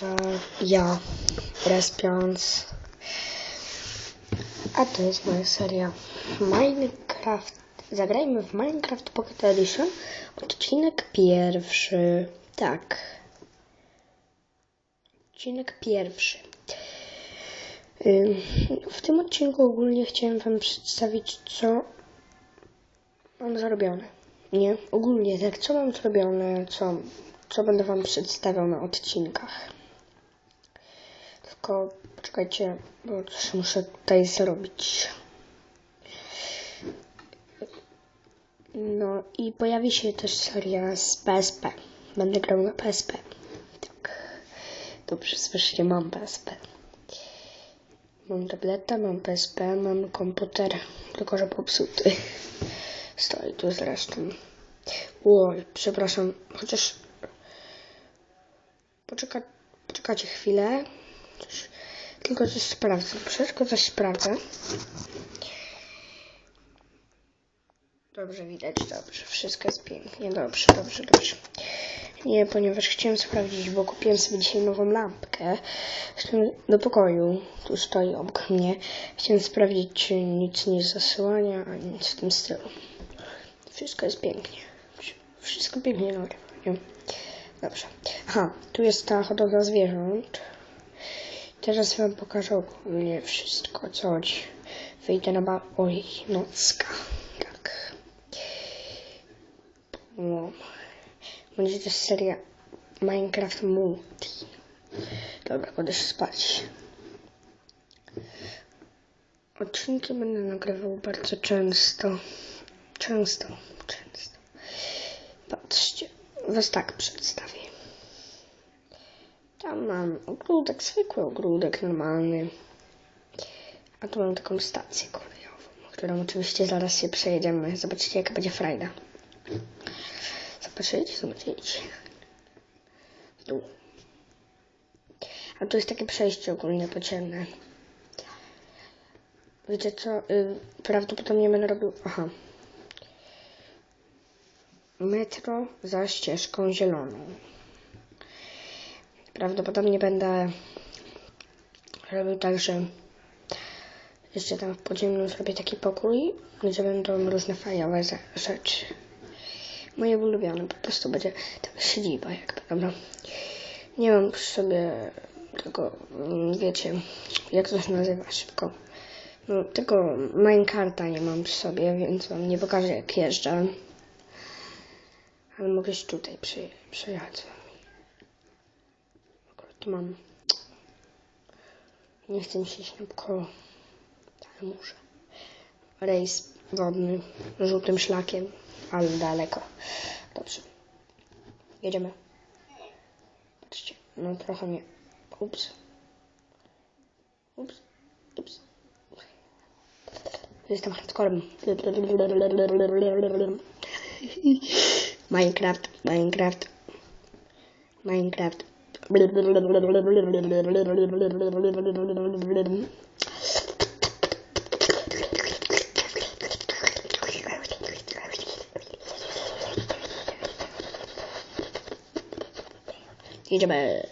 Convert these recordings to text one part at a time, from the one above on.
Dobra, ja Respions. A to jest moja seria Minecraft. Zagrajmy w Minecraft Pocket Edition. Odcinek pierwszy. Tak. Odcinek pierwszy. W tym odcinku ogólnie chciałem Wam przedstawić, co mam zrobione. Nie, ogólnie tak, co mam zrobione, co, co będę Wam przedstawiał na odcinkach. Tylko poczekajcie, bo coś muszę tutaj zrobić. No i pojawi się też seria z PSP. Będę grał na PSP. Tak. Dobrze, słyszycie, mam PSP. Mam tableta, mam PSP, mam komputer, tylko że popsuty. Stoi tu zresztą. Oj, przepraszam, chociaż... Poczeka... Poczekajcie chwilę. Tylko coś sprawdzę. Wszystko coś sprawdzę. Dobrze widać, dobrze. Wszystko jest pięknie. Dobrze, dobrze, dobrze. Nie, ponieważ chciałem sprawdzić, bo kupiłem sobie dzisiaj nową lampkę. Do pokoju. Tu stoi obok mnie. Chciałem sprawdzić, czy nic nie zasłania, a nic w tym stylu. Wszystko jest pięknie. Wszystko pięknie nagrywa? Dobrze. Aha, tu jest ta hodowla zwierząt. Teraz wam pokażę ogólnie wszystko, co chodzi. Wyjdę na ba... Oj, nocka. Tak. Będzie też seria Minecraft Multi. Dobra, kładę się spać. Odcinki będę nagrywał bardzo często. Często, często. Patrzcie, was tak przedstawię. Tam mam ogródek, zwykły ogródek, normalny. A tu mam taką stację kolejową, którą oczywiście zaraz się przejedziemy. Zobaczycie, jaka będzie frajda. Zobaczycie, zobaczycie. Tu. A tu jest takie przejście ogólnie pocienne. Wiecie co? Y, prawdopodobnie będę robił... Aha. Metro za ścieżką zieloną. Prawdopodobnie będę robił tak, że jeszcze tam w podziemiu zrobię taki pokój, gdzie będą różne fajowe rzeczy. Moje ulubione, po prostu będzie taka siedziba jakby, dobra. Nie mam przy sobie tego, mm, wiecie, jak to się nazywa szybko. No, tego minecarta nie mam przy sobie, więc wam nie pokażę jak jeżdżę. Ale mogę się tutaj przy, przyjechać mam. Nie chcę mi się iść naokoło, ale muszę. Rejs wodny, żółtym szlakiem, ale daleko. Dobrze. Jedziemy. Patrzcie, no trochę nie. Ups. Ups. Ups. Jestem hardcorem. Minecraft, Minecraft, Minecraft. Jedziemy.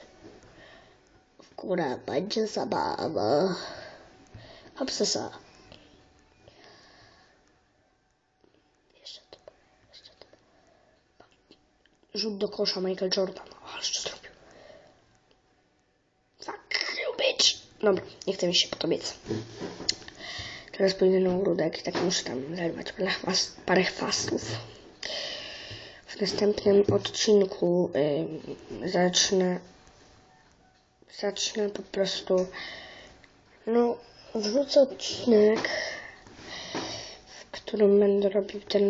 W górę będzie zabawa. Hopsasa. Jeszcze to, jeszcze to. Rzut do kosza Michael Jordan. Dobra, nie chcę mi się podobiec. Teraz pójdę na ogródek i tak muszę tam zerwać parę chwas- parę chwastów. W następnym odcinku zacznę zacznę po prostu no wrzucę odcinek w którym będę robił ten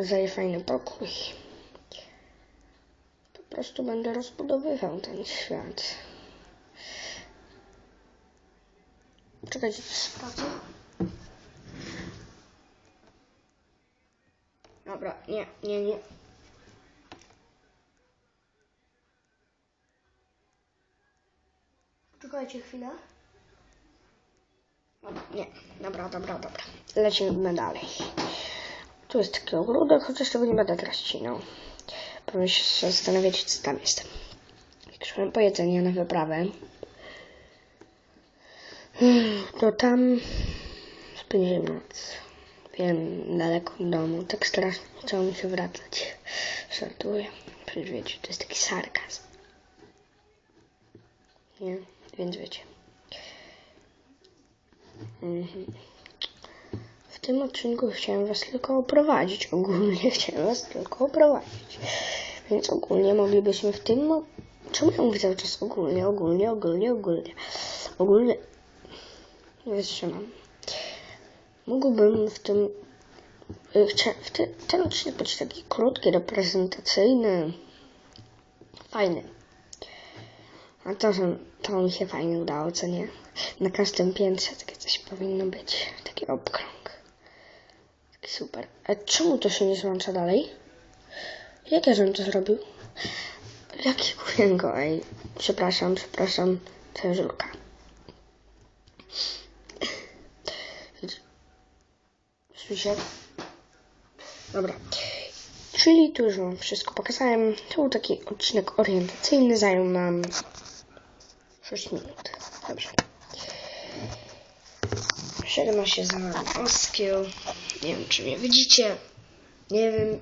zajfajny pokój. Po prostu będę rozbudowywał ten świat. Czekajcie, sprawdzę. Dobra, nie, nie, nie. Czekajcie chwilę. Dobra, nie, dobra, dobra, dobra. Lecimy dalej. Tu jest taki ogródek, chociaż tego nie będę teraz ścinał. Pewnie się zastanawiacie, co tam jest. Jak Szłem po jedzenie na wyprawę. Hmm, To tam spędziłem noc. Wiem, daleko od domu. Tak strasznie chciało mi się wracać. Żartuję. Przecież wiecie, to jest taki sarkazm. Nie? Więc wiecie. Mhm. W tym odcinku chciałem was tylko oprowadzić. Ogólnie chciałem was tylko oprowadzić. Więc ogólnie moglibyśmy w tym... Czemu ja mówię cały czas ogólnie, ogólnie, ogólnie, ogólnie? Ogólnie... Nie wytrzymam. Mógłbym w tym... y, W te, ten odcinek być taki krótki, reprezentacyjny. Fajny. A to, że to mi się fajnie udało, co nie? Na każdym piętrze takie coś powinno być. Taki obkrąg. Taki super. A czemu to się nie złącza dalej? Jak ja żebym to zrobił? Jaki kuchenko, ej. Przepraszam, przepraszam. Cenzurka. Słyszę? Dobra. Czyli tu już wam wszystko pokazałem. To był taki odcinek orientacyjny. Zajął nam 6 minut. Dobrze. Żegna się z wami Oskieł. Nie wiem, czy mnie widzicie. Nie wiem.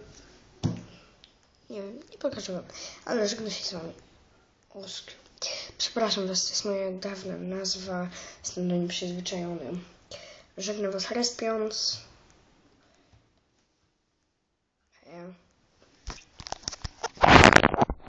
Nie wiem, nie pokażę wam. Ale żegna się z wami Oskieł. Przepraszam was, to jest moja dawna nazwa. Jestem do niej przyzwyczajony. Żegnam was respiąc.